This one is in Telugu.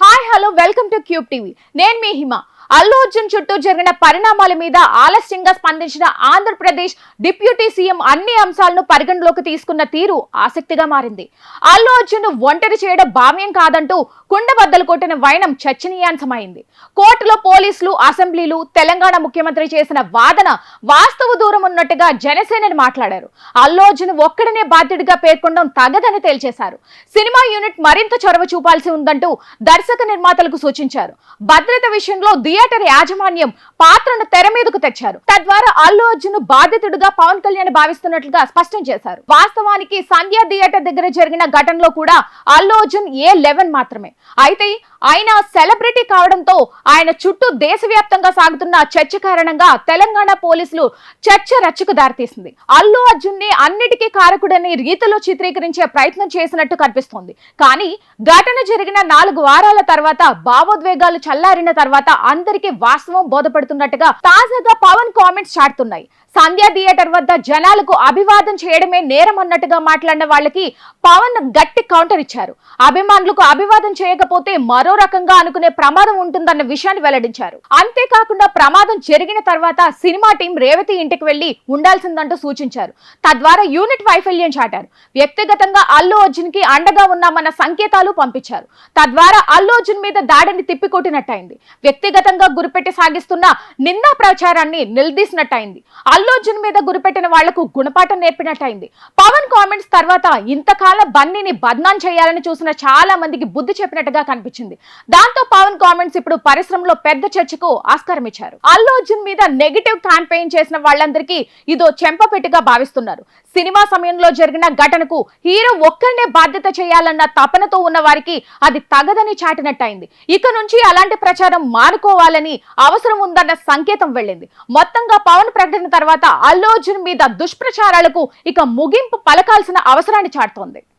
Hi hello welcome to cube TV. నేను మీ హిమ. అల్లు అర్జున్ చుట్టూ జరిగిన పరిణామాల మీద ఆలస్యంగా స్పందించిన ఆంధ్రప్రదేశ్ డిప్యూటీ సీఎం అన్ని అంశాలను పరిగణలోకి తీసుకున్న తీరు ఆసక్తిగా మారింది. అల్లు అర్జున్ ఒంటరి చేయడం భావ్యం కాదంటూ కుండబద్దలు కొట్టిన వైనం చర్చనీయాంశమైంది. కోర్టులో పోలీసులు అసెంబ్లీలు తెలంగాణ ముఖ్యమంత్రి చేసిన వాదన వాస్తవ దూరం ఉన్నట్టుగా జనసేనని మాట్లాడారు. అల్లు అర్జున్ ఒక్కడనే బాధ్యుడిగా పేర్కొనడం తగదని తేల్చేశారు. సినిమా యూనిట్ మరింత చొరవ చూపాల్సి ఉందంటూ దర్శక నిర్మాతలకు సూచించారు. భద్రత విషయంలో థియేటర్ యాజమాన్యం పాత్రను తెర మీదకు తెచ్చారు. తద్వారా అల్లు అర్జున్ బాధితుడిగా పవన్ కళ్యాణ్ భావిస్తున్నట్లుగా స్పష్టం చేశారు. వాస్తవానికి సంధ్య థియేటర్ దగ్గర జరిగిన ఘటనలో కూడా అల్లు అర్జున్ ఏ లెవెన్ మాత్రమే. అయితే ఆయన సెలబ్రిటీ కావడంతో ఆయన చుట్టూ దేశవ్యాప్తంగా సాగుతున్న చర్చ కారణంగా తెలంగాణ పోలీసులు చర్చ రచ్చకు దారితీసింది. అల్లు అర్జున్ని అన్నిటికీ కారకుడని రీతిలో చిత్రీకరించే ప్రయత్నం చేసినట్టు కనిపిస్తోంది. కానీ ఘటన జరిగిన నాలుగు వారాల తర్వాత భావోద్వేగాలు చల్లారిన తర్వాత అందరికీ వాస్తవం బోధపడుతున్నట్టుగా తాజాగా పవన్ కామెంట్స్ చాటుతున్నాయి. సంధ్యా థియేటర్ వద్ద జనాలకు అభివాదం చేయడమే నేరం అన్నట్టుగా మాట్లాడిన వాళ్ళకి పవన్ గట్టి కౌంటర్ ఇచ్చారు. అభిమానులకు అభివాదం చేయకపోతే మరో రకంగా అనుకునే ప్రమాదం ఉంటుందన్న విషయాన్ని వెల్లడించారు. అంతేకాకుండా ప్రమాదం జరిగిన తర్వాత సినిమా టీం రేవతి ఇంటికి వెళ్ళి ఉండాల్సిందంటూ సూచించారు. తద్వారా యూనిట్ వైఫల్యం చాటారు. వ్యక్తిగతంగా అల్లు అర్జున్కి అండగా ఉన్నామన్న సంకేతాలు పంపించారు. తద్వారా అల్లు అర్జున్ మీద దాడిని తిప్పికొట్టినట్టయింది. వ్యక్తిగతంగా గురిపెట్టి సాగిస్తున్న నిందా ప్రచారాన్ని నిలదీసినట్టయింది. అల్లు అర్జున్ మీద గురిపెట్టిన వాళ్ళకు గుణపాఠం నేర్పినట్టయింది. పవన్ కామెంట్స్ తర్వాత ఇంతకాలం బన్నీని బద్నాం చేయాలని చూసిన చాలా మందికి బుద్ధి చెప్పినట్టుగా కనిపించింది. దాంతో పవన్ కామెంట్స్ ఇప్పుడు పరిశ్రమలో పెద్ద చర్చకు ఆస్కారం ఇచ్చారు. అల్లు అర్జున్ మీద నెగిటివ్ క్యాంపెయిన్ చేసిన వాళ్ళందరికీ ఇదో చెంపపెట్టుగా భావిస్తున్నారు. సినిమా సమయంలో జరిగిన ఘటనకు హీరో ఒక్కరినే బాధ్యత చేయాలన్న తపనతో ఉన్న వారికి అది తగదని చాటినట్టయింది. ఇక నుంచి అలాంటి ప్రచారం మానుకోవాలని అవసరం ఉందన్న సంకేతం వెళ్ళింది. మొత్తంగా పవన్ ప్రకటన తర్వాత అల్లు అర్జున్ మీద దుష్ప్రచారాలకు ఇక ముగింపు పలకాల్సిన అవసరాన్ని చాటుతోంది.